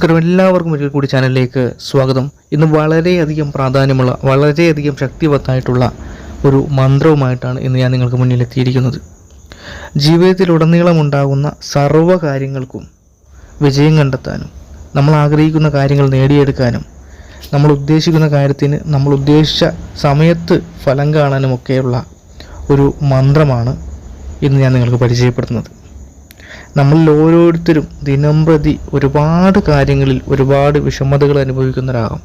നമസ്കാരം. എല്ലാവർക്കും ഒരിക്കൽ കൂടി ചാനലിലേക്ക് സ്വാഗതം. ഇന്ന് വളരെയധികം പ്രാധാന്യമുള്ള വളരെയധികം ശക്തിവത്തായിട്ടുള്ള ഒരു മന്ത്രവുമായിട്ടാണ് ഇന്ന് ഞാൻ നിങ്ങൾക്ക് മുന്നിൽ എത്തിയിരിക്കുന്നത്. ജീവിതത്തിലുടനീളം ഉണ്ടാകുന്ന സർവ കാര്യങ്ങൾക്കും വിജയം കണ്ടെത്താനും നമ്മൾ ആഗ്രഹിക്കുന്ന കാര്യങ്ങൾ നേടിയെടുക്കാനും നമ്മൾ ഉദ്ദേശിക്കുന്ന കാര്യത്തിന് നമ്മൾ ഉദ്ദേശിച്ച സമയത്ത് ഫലം കാണാനുമൊക്കെയുള്ള ഒരു മന്ത്രമാണ് ഇന്ന് ഞാൻ നിങ്ങൾക്ക് പരിചയപ്പെടുത്തുന്നത്. നമ്മളിൽ ഓരോരുത്തരും ദിനംപ്രതി ഒരുപാട് കാര്യങ്ങളിൽ ഒരുപാട് വിഷമതകൾ അനുഭവിക്കുന്നവരാകാം.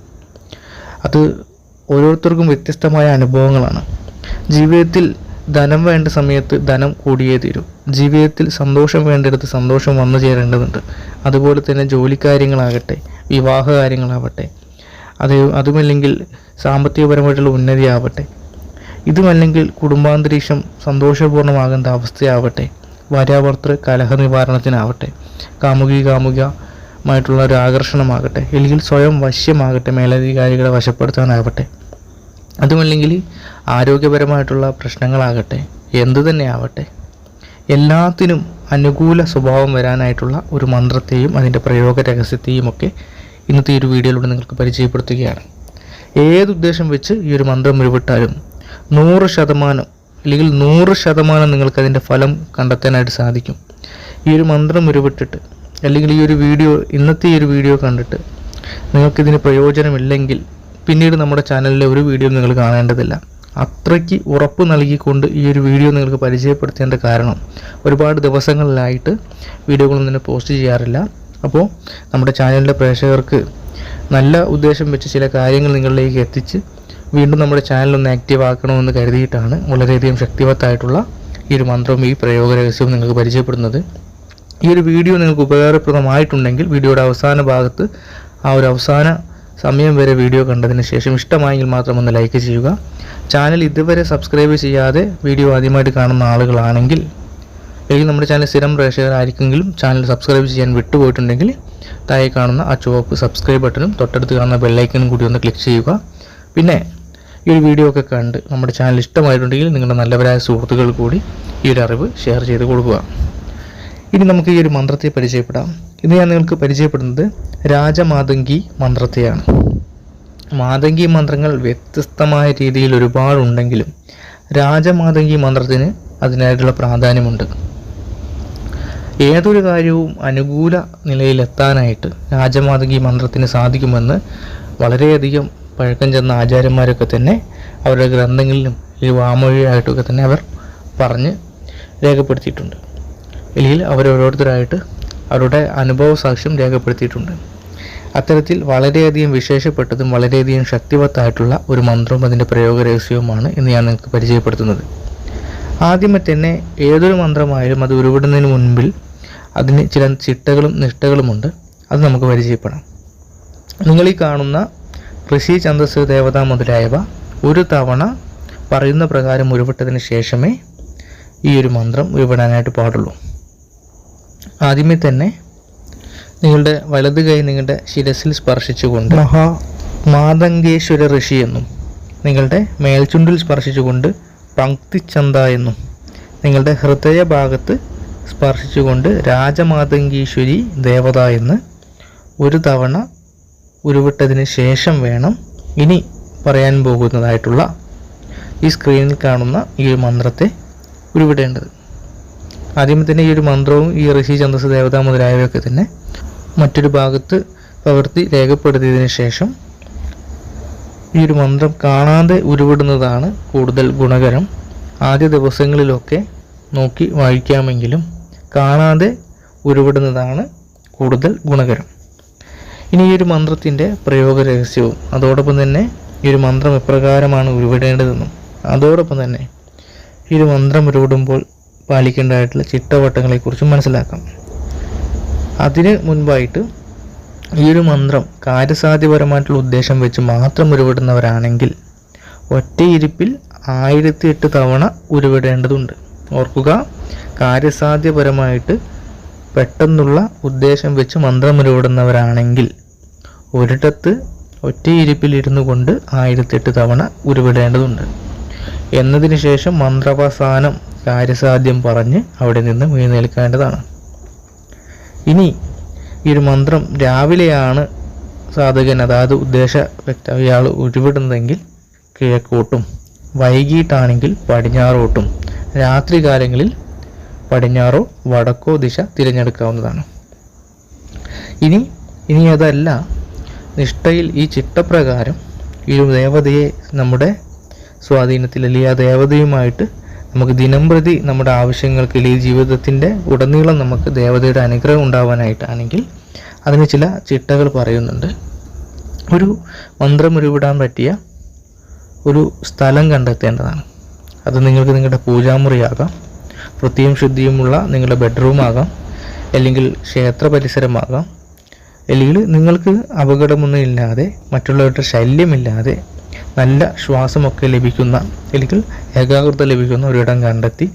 അത് ഓരോരുത്തർക്കും വ്യത്യസ്തമായ അനുഭവങ്ങളാണ്. ജീവിതത്തിൽ ധനം വേണ്ട സമയത്ത് ധനം കൂടിയേ തീരൂ. ജീവിതത്തിൽ സന്തോഷം വേണ്ടിടത്ത് സന്തോഷം വന്നു ചേരേണ്ടതുണ്ട്. അതുപോലെ തന്നെ ജോലിക്കാര്യങ്ങളാകട്ടെ വിവാഹ കാര്യങ്ങളാവട്ടെ അത് അതുമല്ലെങ്കിൽ സാമ്പത്തികപരമായിട്ടുള്ള ഉന്നതിയാവട്ടെ ഇതുമല്ലെങ്കിൽ കുടുംബാന്തരീക്ഷം സന്തോഷപൂർണമാകേണ്ട അവസ്ഥയാവട്ടെ ഭാര്യാഭർത്തൃ കലഹ നിവാരണത്തിനാവട്ടെ കാമുകി കാമുകമായിട്ടുള്ള ഒരു ആകർഷണമാകട്ടെ. അല്ലെങ്കിൽ സ്വയം വശ്യമാകട്ടെ മേലധികാരികളെ വശപ്പെടുത്താനാവട്ടെ. അതുമല്ലെങ്കിൽ ആരോഗ്യപരമായിട്ടുള്ള പ്രശ്നങ്ങളാകട്ടെ എന്തു തന്നെ ആവട്ടെ എല്ലാത്തിനും അനുകൂല സ്വഭാവം വരാനായിട്ടുള്ള ഒരു മന്ത്രത്തെയും അതിന്റെ പ്രയോഗ രഹസ്യത്തെയും ഒക്കെ ഇന്നത്തെ ഈ ഒരു വീഡിയോയിലൂടെ നിങ്ങൾക്ക് പരിചയപ്പെടുത്തുകയാണ്. ഏതുദ്ദേശം വെച്ച് ഈ ഒരു മന്ത്രം ഉരുവിട്ടാലും നൂറ് ശതമാനം അല്ലെങ്കിൽ നൂറ് ശതമാനം നിങ്ങൾക്ക് അതിന്റെ ഫലം കണ്ടെത്താനായിട്ട് സാധിക്കും. ഈ ഒരു മന്ത്രം ഉരുവിട്ടിട്ട് അല്ലെങ്കിൽ ഈ ഒരു വീഡിയോ ഇന്നത്തെ ഈ ഒരു വീഡിയോ കണ്ടിട്ട് നിങ്ങൾക്കിതിന് പ്രയോജനമില്ലെങ്കിൽ പിന്നീട് നമ്മുടെ ചാനലിലെ ഒരു വീഡിയോ നിങ്ങൾ കാണേണ്ടതില്ല. അത്രയ്ക്ക് ഉറപ്പ് നൽകിക്കൊണ്ട് ഈ ഒരു വീഡിയോ നിങ്ങൾക്ക് പരിചയപ്പെടുത്തേണ്ട കാരണം ഒരുപാട് ദിവസങ്ങളിലായിട്ട് വീഡിയോകളൊന്നും തന്നെ പോസ്റ്റ് ചെയ്യാറില്ല. അപ്പോൾ നമ്മുടെ ചാനലിലെ പ്രേക്ഷകർക്ക് നല്ല ഉദ്ദേശം വെച്ച് ചില കാര്യങ്ങൾ നിങ്ങളിലേക്ക് എത്തിച്ച് വീണ്ടും നമ്മുടെ ചാനൽ ഒന്ന് ആക്റ്റീവ് ആക്കണമെന്ന് കരുതിയിട്ടാണ് വളരെയധികം ശക്തിവത്തായിട്ടുള്ള ഈ ഒരു മന്ത്രവും ഈ പ്രയോഗ രഹസ്യവും നിങ്ങൾക്ക് പരിചയപ്പെടുന്നത്. ഈ ഒരു വീഡിയോ നിങ്ങൾക്ക് ഉപകാരപ്രദമായിട്ടുണ്ടെങ്കിൽ വീഡിയോയുടെ അവസാന ഭാഗത്ത് ആ ഒരു അവസാന സമയം വരെ വീഡിയോ കണ്ടതിന് ശേഷം ഇഷ്ടമായെങ്കിൽ മാത്രം ഒന്ന് ലൈക്ക് ചെയ്യുക. ചാനൽ ഇതുവരെ സബ്സ്ക്രൈബ് ചെയ്യാതെ വീഡിയോ ആദ്യമായിട്ട് കാണുന്ന ആളുകളാണെങ്കിൽ അല്ലെങ്കിൽ നമ്മുടെ ചാനൽ സ്ഥിരം പ്രേക്ഷകരായിരിക്കെങ്കിലും ചാനൽ സബ്സ്ക്രൈബ് ചെയ്യാൻ വിട്ടുപോയിട്ടുണ്ടെങ്കിൽ താഴെ കാണുന്ന ആ ചുവപ്പ് സബ്സ്ക്രൈബ് ബട്ടണും തൊട്ടടുത്ത് കാണുന്ന ബെല്ലൈക്കനും കൂടി ഒന്ന് ക്ലിക്ക് ചെയ്യുക. പിന്നെ ഈ ഒരു വീഡിയോ ഒക്കെ കണ്ട് നമ്മുടെ ചാനൽ ഇഷ്ടമായിട്ടുണ്ടെങ്കിൽ നിങ്ങളുടെ നല്ലവരായ സുഹൃത്തുക്കൾ കൂടി ഈ ഒരു അറിവ് ഷെയർ ചെയ്ത് കൊടുക്കുക. ഇനി നമുക്ക് ഈ ഒരു മന്ത്രത്തെ പരിചയപ്പെടാം. ഇന്ന് ഞാൻ നിങ്ങൾക്ക് പരിചയപ്പെടുന്നത് രാജമാതങ്കി മന്ത്രത്തെയാണ്. മാതങ്കി മന്ത്രങ്ങൾ വ്യത്യസ്തമായ രീതിയിൽ ഒരുപാടുണ്ടെങ്കിലും രാജമാതങ്കി മന്ത്രത്തിന് അതിനായിട്ടുള്ള പ്രാധാന്യമുണ്ട്. ഏതൊരു കാര്യവും അനുകൂല നിലയിലെത്താനായിട്ട് രാജമാതങ്കി മന്ത്രത്തിന് സാധിക്കുമെന്ന് വളരെയധികം പഴക്കം ചെന്ന ആചാര്യന്മാരൊക്കെ തന്നെ അവരുടെ ഗ്രന്ഥങ്ങളിലും ഈ വാമൊഴിയായിട്ടൊക്കെ തന്നെ അവർ പറഞ്ഞ് രേഖപ്പെടുത്തിയിട്ടുണ്ട്. ഇല്ലെങ്കിൽ അവരോരോരുത്തരായിട്ട് അവരുടെ അനുഭവ സാക്ഷ്യം രേഖപ്പെടുത്തിയിട്ടുണ്ട്. അത്തരത്തിൽ വളരെയധികം വിശേഷപ്പെട്ടതും വളരെയധികം ശക്തിവത്തായിട്ടുള്ള ഒരു മന്ത്രവും അതിന്റെ പ്രയോഗ രഹസ്യവുമാണ് ഇന്ന് ഞാൻ നിങ്ങൾക്ക് പരിചയപ്പെടുത്തുന്നത്. ആദ്യമേ തന്നെ ഏതൊരു മന്ത്രമായാലും അത് ഉരുവിടുന്നതിന് മുൻപിൽ അതിന് ചില ചിട്ടകളും നിഷ്ഠകളുമുണ്ട്. അത് നമുക്ക് പരിചയപ്പെടാം. നിങ്ങൾ ഈ കാണുന്ന ഋഷി ഛന്ദസ് ദേവത മുതലായവ ഒരു തവണ പറയുന്ന പ്രകാരം ഉരുവിട്ടതിന് ശേഷമേ ഈ ഒരു മന്ത്രം ഉരുവിടാനായിട്ട് പാടുള്ളൂ. ആദ്യമേ തന്നെ നിങ്ങളുടെ വലത് കൈ നിങ്ങളുടെ ശിരസിൽ സ്പർശിച്ചുകൊണ്ട് മഹാ മാതങ്കേശ്വര ഋഷി എന്നും നിങ്ങളുടെ മേൽചുണ്ടിൽ സ്പർശിച്ചുകൊണ്ട് പങ്ക്തിച്ചന്ത എന്നും നിങ്ങളുടെ ഹൃദയഭാഗത്ത് സ്പർശിച്ചുകൊണ്ട് രാജമാതങ്കീശ്വരി ദേവത എന്ന് ഒരു തവണ ഉരുവിട്ടതിന് ശേഷം വേണം ഇനി പറയാൻ പോകുന്നതായിട്ടുള്ള ഈ സ്ക്രീനിൽ കാണുന്ന ഈ ഒരു മന്ത്രത്തെ ഉരുവിടേണ്ടത്. ആദ്യം തന്നെ ഈ ഒരു മന്ത്രവും ഈ ഋഷി ഛന്ദസ് ദേവത മുതലായവയൊക്കെ തന്നെ മറ്റൊരു ഭാഗത്ത് പ്രവൃത്തി രേഖപ്പെടുത്തിയതിനു ശേഷം ഈ ഒരു മന്ത്രം കാണാതെ ഉരുവിടുന്നതാണ് കൂടുതൽ ഗുണകരം. ആദ്യ ദിവസങ്ങളിലൊക്കെ നോക്കി വായിക്കാമെങ്കിലും കാണാതെ ഉരുവിടുന്നതാണ് കൂടുതൽ ഗുണകരം. ഇനി ഈ ഒരു മന്ത്രത്തിന്റെ പ്രയോഗ രഹസ്യവും അതോടൊപ്പം തന്നെ ഈ ഒരു മന്ത്രം എപ്രകാരമാണ് ഉരുവിടേണ്ടതെന്നും അതോടൊപ്പം തന്നെ ഈ ഒരു മന്ത്രം ഉരുവിടുമ്പോൾ പാലിക്കേണ്ടതായിട്ടുള്ള ചിട്ടവട്ടങ്ങളെക്കുറിച്ചും മനസ്സിലാക്കാം. അതിന് മുൻപായിട്ട് ഈ ഒരു മന്ത്രം കാര്യസാധ്യപരമായിട്ടുള്ള ഉദ്ദേശം വെച്ച് മാത്രം ഉരുവിടുന്നവരാണെങ്കിൽ ഒറ്റയിരിപ്പിൽ ആയിരത്തി എട്ട് തവണ ഉരുവിടേണ്ടതുണ്ട്. ഓർക്കുക കാര്യസാധ്യപരമായിട്ട് പെട്ടെന്നുള്ള ഉദ്ദേശം വെച്ച് മന്ത്രം ഉരുവിടുന്നവരാണെങ്കിൽ ഒരിടത്ത് ഒറ്റയിരിപ്പിൽ ഇരുന്നു കൊണ്ട് ആയിരത്തെട്ട് തവണ ഉരുവിടേണ്ടതുണ്ട്. എന്നതിന് ശേഷം മന്ത്രാവസാനം കാര്യസാധ്യം പറഞ്ഞ് അവിടെ നിന്ന് എഴുന്നേൽക്കേണ്ടതാണ്. ഇനി ഈ ഒരു മന്ത്രം രാവിലെയാണ് സാധകൻ അതായത് ഉദ്ദേശ വ്യക്ത ഇയാൾ ഉരുവിടുന്നതെങ്കിൽ കിഴക്കോട്ടും വൈകിട്ടാണെങ്കിൽ പടിഞ്ഞാറോട്ടും രാത്രികാലങ്ങളിൽ പടിഞ്ഞാറോ വടക്കോ ദിശ തിരഞ്ഞെടുക്കാവുന്നതാണ്. ഇനി ഇനി അതല്ല നിഷ്ഠയിൽ ഈ ചിട്ടപ്രകാരം ഈ ദേവതയെ നമ്മുടെ സ്വാധീനത്തിൽ അല്ലെങ്കിൽ ആ ദേവതയുമായിട്ട് നമുക്ക് ദിനംപ്രതി നമ്മുടെ ആവശ്യങ്ങൾക്ക് അല്ലെങ്കിൽ ജീവിതത്തിന്റെ ഉടനീളം നമുക്ക് ദേവതയുടെ അനുഗ്രഹം ഉണ്ടാവാനായിട്ടാണെങ്കിൽ അതിന് ചില ചിട്ടകൾ പറയുന്നുണ്ട്. ഒരു മന്ത്രം ഉരുവിടാൻ പറ്റിയ ഒരു സ്ഥലം കണ്ടെത്തേണ്ടതാണ്. അത് നിങ്ങൾക്ക് നിങ്ങളുടെ പൂജാമുറിയാകാം വൃത്തിയും ശുദ്ധിയുമുള്ള നിങ്ങളുടെ ബെഡ്റൂം ആകാം അല്ലെങ്കിൽ ക്ഷേത്ര പരിസരമാകാം അല്ലെങ്കിൽ നിങ്ങൾക്ക് അപകടമൊന്നും ഇല്ലാതെ മറ്റുള്ളവരുടെ ശല്യമില്ലാതെ നല്ല ശ്വാസമൊക്കെ ലഭിക്കുന്ന അല്ലെങ്കിൽ ഏകാഗ്രത ലഭിക്കുന്ന ഒരിടം കണ്ടെത്തി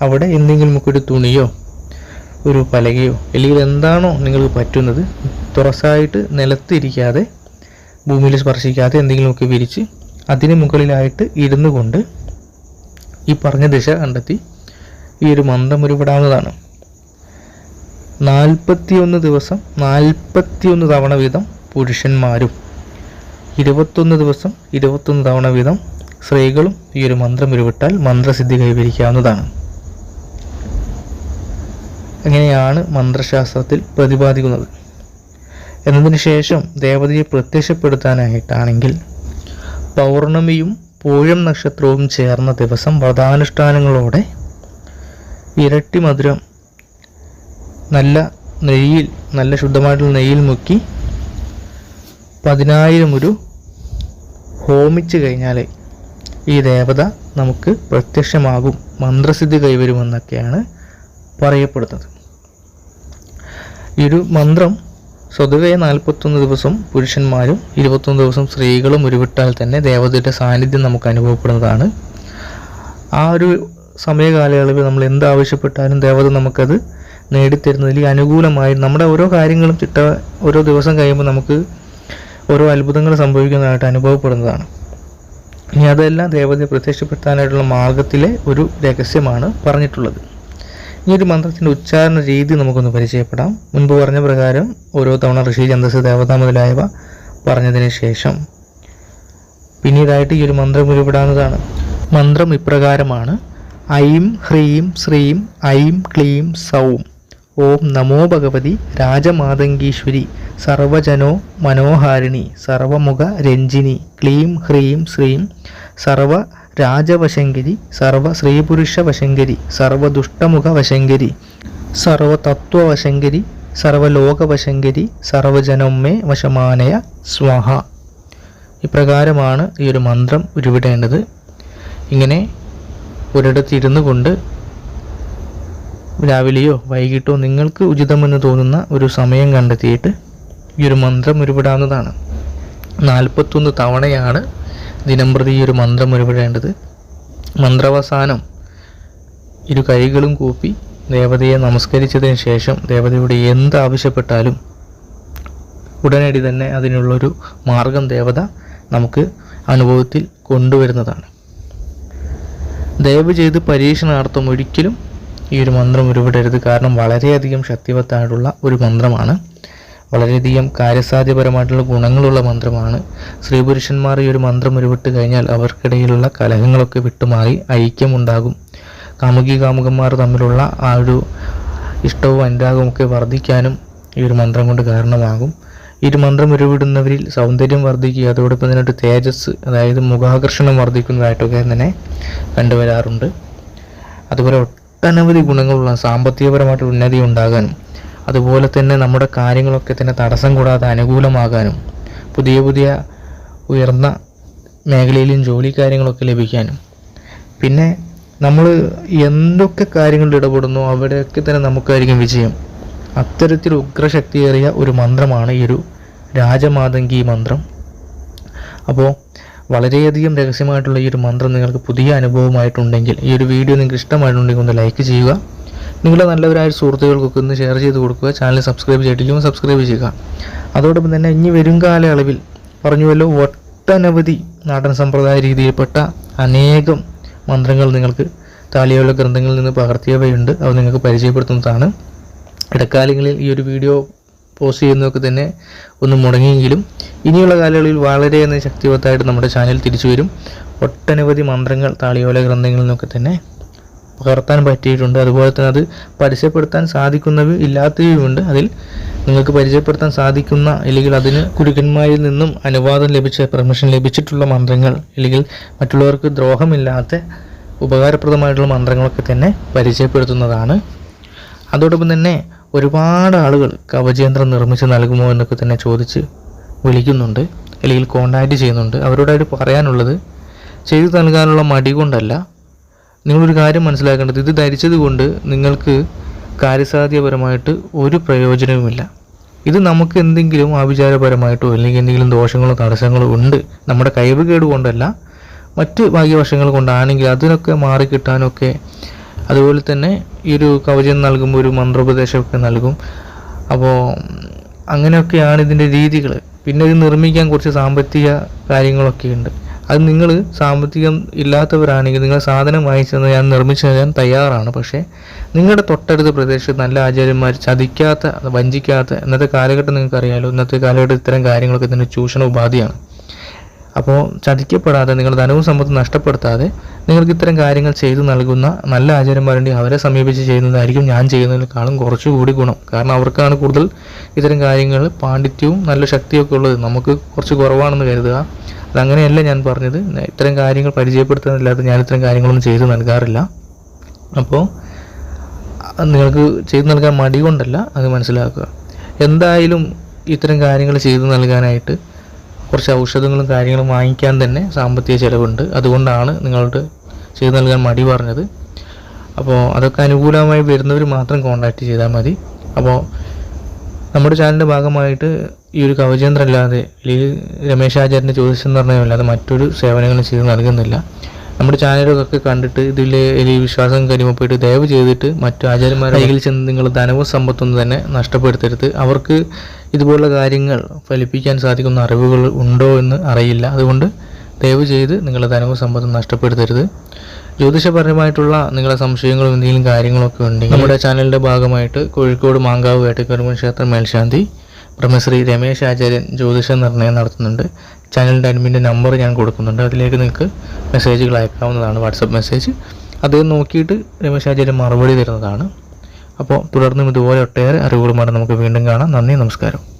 അവിടെ എന്തെങ്കിലുമൊക്കെ ഒരു തുണിയോ ഒരു പലകയോ അല്ലെങ്കിൽ എന്താണോ നിങ്ങൾക്ക് പറ്റുന്നത് തുറസായിട്ട് നിലത്തിരിക്കാതെ ഭൂമിയിൽ സ്പർശിക്കാതെ എന്തെങ്കിലുമൊക്കെ വിരിച്ച് അതിന് മുകളിലായിട്ട് ഇരുന്നു കൊണ്ട് ഈ പറഞ്ഞ ദിശ കണ്ടെത്തി ഈ ഒരു മന്ത്രം ഉരുവിടാവുന്നതാണ് നാൽപ്പത്തിയൊന്ന് ദിവസം നാൽപ്പത്തിയൊന്ന് തവണ വീതം പുരുഷന്മാരും ഇരുപത്തൊന്ന് ദിവസം ഇരുപത്തൊന്ന് തവണ വീതം സ്ത്രീകളും ഈ ഒരു മന്ത്രം ഉരുവിട്ടാൽ മന്ത്രസിദ്ധി കൈവരിക്കാവുന്നതാണ്. അങ്ങനെയാണ് മന്ത്രശാസ്ത്രത്തിൽ പ്രതിപാദിക്കുന്നത്? എന്നതിന് ശേഷം ദേവതയെ പ്രത്യക്ഷപ്പെടുത്താനായിട്ടാണെങ്കിൽ പൗർണമിയും പൂഴം നക്ഷത്രവും ചേർന്ന ദിവസം വ്രതാനുഷ്ഠാനങ്ങളോടെ ഇരട്ടി മധുരം നല്ല നെയ്യിൽ നല്ല ശുദ്ധമായിട്ടുള്ള നെയ്യിൽ മുക്കി പതിനായിരം ഒരു ഹോമിച്ചു കഴിഞ്ഞാൽ ഈ ദേവത നമുക്ക് പ്രത്യക്ഷമാകും മന്ത്രസിദ്ധി കൈവരുമെന്നൊക്കെയാണ് പറയപ്പെടുന്നത്. ഈ ഒരു മന്ത്രം സ്വതവേ നാൽപ്പത്തൊന്ന് ദിവസം പുരുഷന്മാരും ഇരുപത്തൊന്ന് ദിവസം സ്ത്രീകളും ഉരുവിട്ടാൽ തന്നെ ദേവതയുടെ സാന്നിധ്യം നമുക്ക് അനുഭവപ്പെടുന്നതാണ്. ആ ഒരു സമയകാലയളവിൽ നമ്മൾ എന്ത് ആവശ്യപ്പെട്ടാലും ദേവത നമുക്കത് നേടിത്തരുന്നതിൽ അനുകൂലമായി നമ്മുടെ ഓരോ കാര്യങ്ങളും ചിട്ട ഓരോ ദിവസം കഴിയുമ്പോൾ നമുക്ക് ഓരോ അത്ഭുതങ്ങൾ സംഭവിക്കുന്നതായിട്ട് അനുഭവപ്പെടുന്നതാണ്. ഇനി അതെല്ലാം ദേവതയെ പ്രത്യക്ഷപ്പെടുത്താനായിട്ടുള്ള മാർഗത്തിലെ ഒരു രഹസ്യമാണ് പറഞ്ഞിട്ടുള്ളത്. ഈ ഒരു മന്ത്രത്തിന്റെ ഉച്ചാരണ രീതി നമുക്കൊന്ന് പരിചയപ്പെടാം. മുൻപ് പറഞ്ഞ പ്രകാരം ഓരോ തവണ ഋഷി ഛന്ദസ് ദേവത മുതലായവ പറഞ്ഞതിന് ശേഷം പിന്നീടായിട്ട് ഈ ഒരു മന്ത്രം ഉരുവിടാവുന്നതാണ്. മന്ത്രം ഇപ്രകാരമാണ്. ഐം ഹ്രീം ശ്രീം ഐം ക്ലീം സൗം. ഓം നമോ ഭഗവതി രാജമാതങ്കീശ്വരി സർവജനോ മനോഹാരിണി സർവമുഖ രഞ്ജിനി ക്ലീം ഹ്രീം ശ്രീം സർവ രാജവശങ്കരി സർവ ശ്രീപുരുഷ വശങ്കരി സർവദുഷ്ടമുഖ വശങ്കരി സർവതത്വവശങ്കരി സർവലോകവശങ്കരി സർവജനമ്മേ വശമാനയ സ്വാഹ. ഇപ്രകാരമാണ് ഈ ഒരു മന്ത്രം ഉരുവിടേണ്ടത്. ഇങ്ങനെ ഒരിടത്തിരുന്നു കൊണ്ട് രാവിലെയോ വൈകിട്ടോ നിങ്ങൾക്ക് ഉചിതമെന്ന് തോന്നുന്ന ഒരു സമയം കണ്ടെത്തിയിട്ട് ഈ ഒരു മന്ത്രം ഉരുവിടാവുന്നതാണ്. നാൽപ്പത്തൊന്ന് തവണയാണ് ദിനംപ്രതി ഈ ഒരു മന്ത്രം ഉരുവിടേണ്ടത്. മന്ത്രാവസാനം ഇരു കൈകളും കൂപ്പി ദേവതയെ നമസ്കരിച്ചതിന് ശേഷം ദേവതയോട് എന്ത് ആവശ്യപ്പെട്ടാലും ഉടനടി തന്നെ അതിനുള്ളൊരു മാർഗം ദേവത നമുക്ക് അനുഭവത്തിൽ കൊണ്ടുവരുന്നതാണ്. ദയവ് ചെയ്ത് പരീക്ഷണാർത്ഥം ഒരിക്കലും ഈ ഒരു മന്ത്രം ഉരുവിടരുത്. കാരണം വളരെയധികം ശക്തിവത്തായിട്ടുള്ള ഒരു മന്ത്രമാണ്. വളരെയധികം കാര്യസാധ്യപരമായിട്ടുള്ള ഗുണങ്ങളുള്ള മന്ത്രമാണ്. സ്ത്രീ പുരുഷന്മാർ ഈ ഒരു മന്ത്രം ഉരുവിട്ട് കഴിഞ്ഞാൽ അവർക്കിടയിലുള്ള കലഹങ്ങളൊക്കെ വിട്ടുമാറി ഐക്യമുണ്ടാകും. കാമുകി കാമുകന്മാർ തമ്മിലുള്ള ആ ഒരു ഇഷ്ടവും അനുരാഗവും ഒക്കെ വർദ്ധിക്കാനും ഈ ഒരു മന്ത്രം കൊണ്ട് കാരണമാകും. ഈ ഒരു മന്ത്രം ഉരുവിടുന്നവരിൽ സൗന്ദര്യം വർദ്ധിക്കുക അതോടൊപ്പം തന്നെ ഒരു തേജസ് അതായത് മുഖാകർഷണം വർദ്ധിക്കുന്നതായിട്ടൊക്കെ തന്നെ കണ്ടുവരാറുണ്ട്. അതുപോലെ ഒട്ടനവധി ഗുണങ്ങളുള്ള സാമ്പത്തികപരമായിട്ട് ഉന്നതി ഉണ്ടാകാനും അതുപോലെ തന്നെ നമ്മുടെ കാര്യങ്ങളൊക്കെ തന്നെ തടസ്സം കൂടാതെ അനുകൂലമാകാനും പുതിയ പുതിയ ഉയർന്ന മേഖലയിലും ജോലി കാര്യങ്ങളൊക്കെ ലഭിക്കാനും. പിന്നെ നമ്മൾ എന്തൊക്കെ കാര്യങ്ങളിൽ ഇടപെടുന്നു അവിടെയൊക്കെ തന്നെ നമുക്കായിരിക്കും വിജയം. അത്തരത്തിൽ ഉഗ്രശക്തിയേറിയ ഒരു മന്ത്രമാണ് ഈ ഒരു രാജമാതങ്കി മന്ത്രം. അപ്പോൾ വളരെയധികം രഹസ്യമായിട്ടുള്ള ഈ ഒരു മന്ത്രം നിങ്ങൾക്ക് പുതിയ അനുഭവമായിട്ടുണ്ടെങ്കിൽ ഈ ഒരു വീഡിയോ നിങ്ങൾക്ക് ഇഷ്ടമായിട്ടുണ്ടെങ്കിൽ ഒന്ന് ലൈക്ക് ചെയ്യുക. നിങ്ങളുടെ നല്ലവരായ സുഹൃത്തുക്കൾക്കൊക്കെ ഒന്ന് ഷെയർ ചെയ്ത് കൊടുക്കുക. ചാനൽ സബ്സ്ക്രൈബ് ചെയ്തിട്ടില്ലെങ്കിൽ സബ്സ്ക്രൈബ് ചെയ്യുക. അതോടൊപ്പം തന്നെ ഇനി വരും കാലയളവിൽ പറഞ്ഞുവല്ലോ ഒട്ടനവധി നാടൻ സമ്പ്രദായ രീതിയിൽപ്പെട്ട അനേകം മന്ത്രങ്ങൾ നിങ്ങൾക്ക് താലിയുള്ള ഗ്രന്ഥങ്ങളിൽ നിന്ന് പകർത്തിയവയുണ്ട്. അവ നിങ്ങൾക്ക് പരിചയപ്പെടുത്തുന്നതാണ്. ഇടക്കാലങ്ങളിൽ ഈ ഒരു വീഡിയോ പോസ്റ്റ് ചെയ്യുന്നതൊക്കെ തന്നെ ഒന്ന് മുടങ്ങിയെങ്കിലും ഇനിയുള്ള കാലങ്ങളിൽ വളരെ വളരെയധികം ശക്തിവത്തായിട്ട് നമ്മുടെ ചാനൽ തിരിച്ചു വരും. ഒട്ടനവധി മന്ത്രങ്ങൾ താളിയോല ഗ്രന്ഥങ്ങളിൽ നിന്നൊക്കെ തന്നെ പകർത്താൻ പറ്റിയിട്ടുണ്ട്. അതുപോലെ തന്നെ അത് പരിചയപ്പെടുത്താൻ സാധിക്കുന്നവയും ഇല്ലാത്തവയുമുണ്ട്. അതിൽ നിങ്ങൾക്ക് പരിചയപ്പെടുത്താൻ സാധിക്കുന്ന അല്ലെങ്കിൽ അതിന് കുരുക്കന്മാരിൽ നിന്നും അനുവാദം ലഭിച്ച പെർമിഷൻ ലഭിച്ചിട്ടുള്ള മന്ത്രങ്ങൾ അല്ലെങ്കിൽ മറ്റുള്ളവർക്ക് ദ്രോഹമില്ലാത്ത ഉപകാരപ്രദമായിട്ടുള്ള മന്ത്രങ്ങളൊക്കെ തന്നെ പരിചയപ്പെടുത്തുന്നതാണ്. അതോടൊപ്പം തന്നെ ഒരുപാട് ആളുകൾ കവചയന്ത്രം നിർമ്മിച്ച് നൽകുമോ എന്നൊക്കെ തന്നെ ചോദിച്ച് വിളിക്കുന്നുണ്ട്. അല്ലെങ്കിൽ കോണ്ടാക്റ്റ് ചെയ്യുന്നുണ്ട്. അവരോടായിട്ട് പറയാനുള്ളത് ചെയ്തു നൽകാനുള്ള മടി കൊണ്ടല്ല. നിങ്ങളൊരു കാര്യം മനസ്സിലാക്കേണ്ടത് ഇത് ധരിച്ചത് കൊണ്ട് നിങ്ങൾക്ക് കാര്യസാധ്യപരമായിട്ട് ഒരു പ്രയോജനവുമില്ല. ഇത് നമുക്ക് എന്തെങ്കിലും ആഭിചാരപരമായിട്ടോ അല്ലെങ്കിൽ എന്തെങ്കിലും ദോഷങ്ങളോ തടസ്സങ്ങളോ ഉണ്ട്. നമ്മുടെ കഴിവ് കേട് കൊണ്ടല്ല മറ്റ് ഭാഗ്യവശങ്ങൾ കൊണ്ടാണെങ്കിൽ അതിനൊക്കെ മാറിക്കിട്ടാനൊക്കെ അതുപോലെ തന്നെ ഈ ഒരു കവചം നൽകുമ്പോൾ ഒരു മന്ത്രോപദേശമൊക്കെ നൽകും. അപ്പോൾ അങ്ങനെയൊക്കെയാണ് ഇതിന്റെ രീതികൾ. പിന്നെ ഇത് നിർമ്മിക്കാൻ കുറച്ച് സാമ്പത്തിക കാര്യങ്ങളൊക്കെ ഉണ്ട്. അത് നിങ്ങൾ സാമ്പത്തികം ഇല്ലാത്തവരാണെങ്കിൽ നിങ്ങൾ സാധനം വാങ്ങിച്ചെന്ന് ഞാൻ നിർമ്മിച്ചു ഞാൻ തയ്യാറാണ്. പക്ഷേ നിങ്ങളുടെ തൊട്ടടുത്ത പ്രദേശത്ത് നല്ല ആചാര്യന്മാർ ചതിക്കാത്ത വഞ്ചിക്കാത്ത ഇന്നത്തെ കാലഘട്ടം നിങ്ങൾക്ക് അറിയാലോ ഇന്നത്തെ കാലഘട്ടം ഇത്തരം കാര്യങ്ങളൊക്കെ തന്നെ ചൂഷണ ഉപാധിയാണ്. അപ്പോൾ ചതിക്കപ്പെടാതെ നിങ്ങൾ ധനവും സമ്പത്തും നഷ്ടപ്പെടുത്താതെ നിങ്ങൾക്ക് ഇത്തരം കാര്യങ്ങൾ ചെയ്തു നൽകുന്ന നല്ല ആചാര്യന്മാരുണ്ടെങ്കിൽ അവരെ സമീപിച്ച് ചെയ്യുന്നതായിരിക്കും ഞാൻ ചെയ്യുന്നതിനേക്കാളും കുറച്ചുകൂടി ഗുണം. കാരണം അവർക്കാണ് കൂടുതൽ ഇത്തരം കാര്യങ്ങൾ പാണ്ഡിത്യവും നല്ല ശക്തിയൊക്കെ ഉള്ളത്. നമുക്ക് കുറച്ച് കുറവാണെന്ന് കരുതുക. അതങ്ങനെയല്ല ഞാൻ പറഞ്ഞത്. ഇത്തരം കാര്യങ്ങൾ പരിചയപ്പെടുത്തുന്നില്ലാതെ ഞാൻ ഇത്തരം കാര്യങ്ങളൊന്നും ചെയ്തു നൽകാറില്ല. അപ്പോൾ നിങ്ങൾക്ക് ചെയ്തു നൽകാൻ മടി കൊണ്ടല്ല അത് മനസ്സിലാക്കുക. എന്തായാലും ഇത്തരം കാര്യങ്ങൾ ചെയ്തു നൽകാനായിട്ട് കുറച്ച് ഔഷധങ്ങളും കാര്യങ്ങളും വാങ്ങിക്കാൻ തന്നെ സാമ്പത്തിക ചിലവുണ്ട്. അതുകൊണ്ടാണ് നിങ്ങളോട് ചെയ്തു നൽകാൻ മടി പറഞ്ഞത്. അപ്പോൾ അതൊക്കെ അനുകൂലമായി വരുന്നവർ മാത്രം കോൺടാക്റ്റ് ചെയ്താൽ മതി. അപ്പോൾ നമ്മുടെ ചാനലിന്റെ ഭാഗമായിട്ട് ഈ ഒരു കവചേന്ദ്ര അല്ലാതെ അല്ലെങ്കിൽ രമേശ് ആചാര്യന്റെ ജ്യോതിഷം എന്ന് പറഞ്ഞല്ലാതെ മറ്റൊരു സേവനങ്ങളും ചെയ്ത് നൽകുന്നില്ല. നമ്മുടെ ചാനലുകളൊക്കെ കണ്ടിട്ട് ഇതിൽ ഈ വിശ്വാസം കരിമപ്പോയിട്ട് ദയവ് ചെയ്തിട്ട് മറ്റു ആചാര്യന്മാരെ കയ്യിൽ ചെന്ന് നിങ്ങൾ ധനവും സമ്പത്തൊന്നും തന്നെ നഷ്ടപ്പെടുത്തരുത്. അവർക്ക് ഇതുപോലുള്ള കാര്യങ്ങൾ ഫലിപ്പിക്കാൻ സാധിക്കുന്ന അറിവുകൾ ഉണ്ടോ എന്ന് അറിയില്ല. അതുകൊണ്ട് ദയവ് ചെയ്ത് നിങ്ങളുടെ ധനവും സമ്പത്തും നഷ്ടപ്പെടുത്തരുത്. ജ്യോതിഷപരമായിട്ടുള്ള നിങ്ങളുടെ സംശയങ്ങളും എന്തെങ്കിലും കാര്യങ്ങളൊക്കെ ഉണ്ടെങ്കിൽ നമ്മുടെ ചാനലിന്റെ ഭാഗമായിട്ട് കോഴിക്കോട് മാങ്കാവ് വേട്ടക്കരുമൻ ക്ഷേത്രം മേൽശാന്തി ബ്രഹ്മശ്രീ രമേശ് ആചാര്യൻ ജ്യോതിഷ നിർണയം നടത്തുന്നുണ്ട്. ചാനലിന്റെ അഡ്മിന്റെ നമ്പർ ഞാൻ കൊടുക്കുന്നുണ്ട്. അതിലേക്ക് നിങ്ങൾക്ക് മെസ്സേജുകൾ അയക്കാവുന്നതാണ്. വാട്സപ്പ് മെസ്സേജ് അത് നോക്കിയിട്ട് രമേശ് ആചാര്യൻ മറുപടി തരുന്നതാണ്. അപ്പോൾ തുടർന്നും ഇതുപോലെ ഒട്ടേറെ അറിവുകളുമാണ് നമുക്ക് വീണ്ടും കാണാം. നന്ദി നമസ്കാരം.